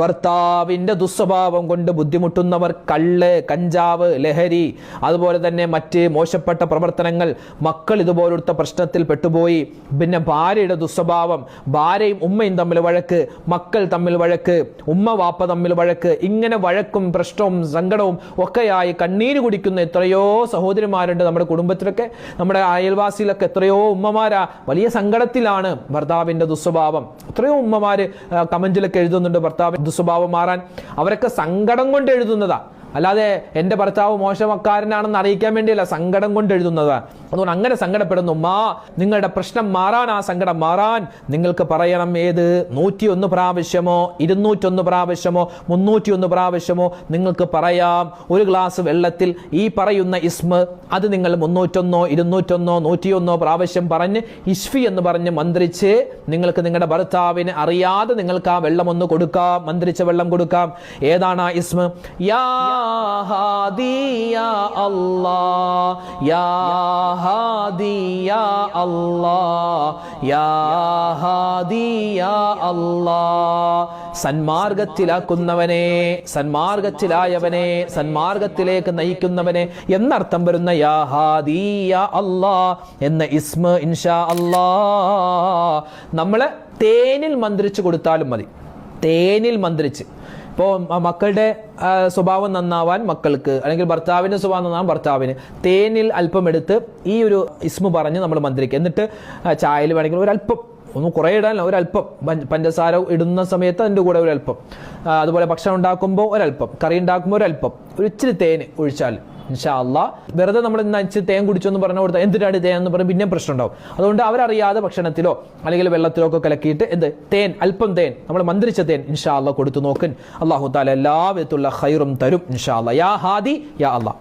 ഭർത്താവിന്റെ ദുസ്വഭാവം കൊണ്ട് ബുദ്ധിമുട്ടുന്നവർ കള്ള് കഞ്ചാവ് ലഹരി അതുപോലെ തന്നെ മറ്റ് മോശപ്പെട്ട പ്രവർത്തനങ്ങൾ മക്കൾ ഇതുപോലത്തെ പ്രശ്നത്തിൽ പെട്ടുപോയി. പിന്നെ ഭാര്യയുടെ ദുസ്വഭാവം ഭാര്യയും ഉമ്മയും തമ്മിൽ വഴക്ക് മക്കൾ തമ്മിൽ വഴക്ക് ഉമ്മ വാപ്പ തമ്മിൽ വഴക്ക് ഇങ്ങനെ വഴക്കും പ്രശ്നവും സങ്കടവും ഒക്കെയായി കണ്ണീര് കുടിക്കുന്ന എത്രയോ സഹോദരിമാരുണ്ട് നമ്മുടെ കുടുംബത്തിലൊക്കെ. നമ്മുടെ അയൽവാസിയിലൊക്കെ എത്രയോ ഉമ്മമാരാ. വലിയ സങ്കടത്തിലാണ് ഭർത്താവിന്റെ ദുസ്വഭാവം. എത്രയോ ഉമ്മമാർ കമന്റിലൊക്കെ എഴുതുന്നുണ്ട് ഭർത്താവിന്റെ ദുസ്വഭാവം മാറാൻ അവരൊക്കെ സങ്കടം കൊണ്ട് എഴുതുന്നതാ. അല്ലാതെ എന്റെ ഭർത്താവ് മോശമക്കാരനാണെന്ന് അറിയിക്കാൻ വേണ്ടിയല്ല സങ്കടം കൊണ്ട് എഴുതുന്നത്. അതുകൊണ്ട് അങ്ങനെ സങ്കടപ്പെടുന്നു മാ നിങ്ങളുടെ പ്രശ്നം മാറാൻ ആ സങ്കടം മാറാൻ നിങ്ങൾക്ക് പറയണം. ഏത്? നൂറ്റിയൊന്ന് പ്രാവശ്യമോ ഇരുന്നൂറ്റൊന്ന് പ്രാവശ്യമോ മുന്നൂറ്റിയൊന്ന് പ്രാവശ്യമോ നിങ്ങൾക്ക് പറയാം. ഒരു ഗ്ലാസ് വെള്ളത്തിൽ ഈ പറയുന്ന ഇസ്മ അത് നിങ്ങൾ മുന്നൂറ്റൊന്നോ ഇരുന്നൂറ്റൊന്നോ നൂറ്റിയൊന്നോ പ്രാവശ്യം പറഞ്ഞ് ഇഷ്ഫി എന്ന് പറഞ്ഞ് മന്ത്രിച്ച് നിങ്ങൾക്ക് നിങ്ങളുടെ ഭർത്താവിന് അറിയാതെ നിങ്ങൾക്ക് ആ വെള്ളം ഒന്ന് കൊടുക്കാം. മന്ത്രിച്ച വെള്ളം കൊടുക്കാം. ഏതാണ് ആ ഇസ്മ? യാ യാ അല്ലാ യാ ഹാദി യാ അല്ലാ സന്മാർഗത്തിലാക്കുന്നവനെ സന്മാർഗത്തിലായവനെ സന്മാർഗത്തിലേക്ക് നയിക്കുന്നവനെ എന്നർത്ഥം വരുന്ന യാ ഹാദി യാ എന്ന ഇസ്മ ഇൻഷാ അല്ലാ നമ്മൾ തേനിൽ മന്ത്രിച്ചു കൊടുത്താലും മതി. തേനിൽ മന്ത്രിച്ച്. ഇപ്പോൾ മക്കളുടെ സ്വഭാവം നന്നാവാൻ മക്കൾക്ക് അല്ലെങ്കിൽ ഭർത്താവിന്റെ സ്വഭാവം നന്നാവാൻ ഭർത്താവിന് തേനിൽ അല്പം എടുത്ത് ഈ ഒരു ഇസ്മു പറഞ്ഞ് നമ്മൾ മന്ത്രിക്കുക. എന്നിട്ട് ചായയിൽ വേണമെങ്കിൽ ഒരല്പം ഒന്ന് കുറേ ഇടാനല്ല ഒരല്പം പഞ്ച- പഞ്ചസാര ഇടുന്ന സമയത്ത് അതിന്റെ കൂടെ ഒരല്പം. അതുപോലെ ഭക്ഷണം ഉണ്ടാക്കുമ്പോൾ ഒരല്പം കറി ഉണ്ടാക്കുമ്പോൾ ഒരല്പം ഒരു ഇച്ചിരി തേന് ഒഴിച്ചാൽ ഇൻഷാ അല്ലാ. വെറുതെ നമ്മൾ ഇന്ന് അഞ്ച് തേൻ കുടിച്ചെന്ന് പറഞ്ഞു കൊടുത്താൽ എന്തിനാണ് തേൻ എന്ന് പറഞ്ഞ് പിന്നെ പ്രശ്നം ഉണ്ടാവും അതുകൊണ്ട് അവരറിയാതെ ഭക്ഷണത്തിലോ അല്ലെങ്കിൽ വെള്ളത്തിലോ ഒക്കെ കലക്കിയിട്ട് എന്ത്? തേൻ അല്പം തേൻ നമ്മൾ മന്ത്രിച്ച തേൻ ഇൻഷാ അല്ലാ കൊടുത്തു നോക്കൻ അള്ളാഹു താല എല്ലാ വിധത്തിലുള്ള ഹൈറും തരും ഇൻഷാ അല്ലാ. യാ ഹാദി യാ അല്ലാ.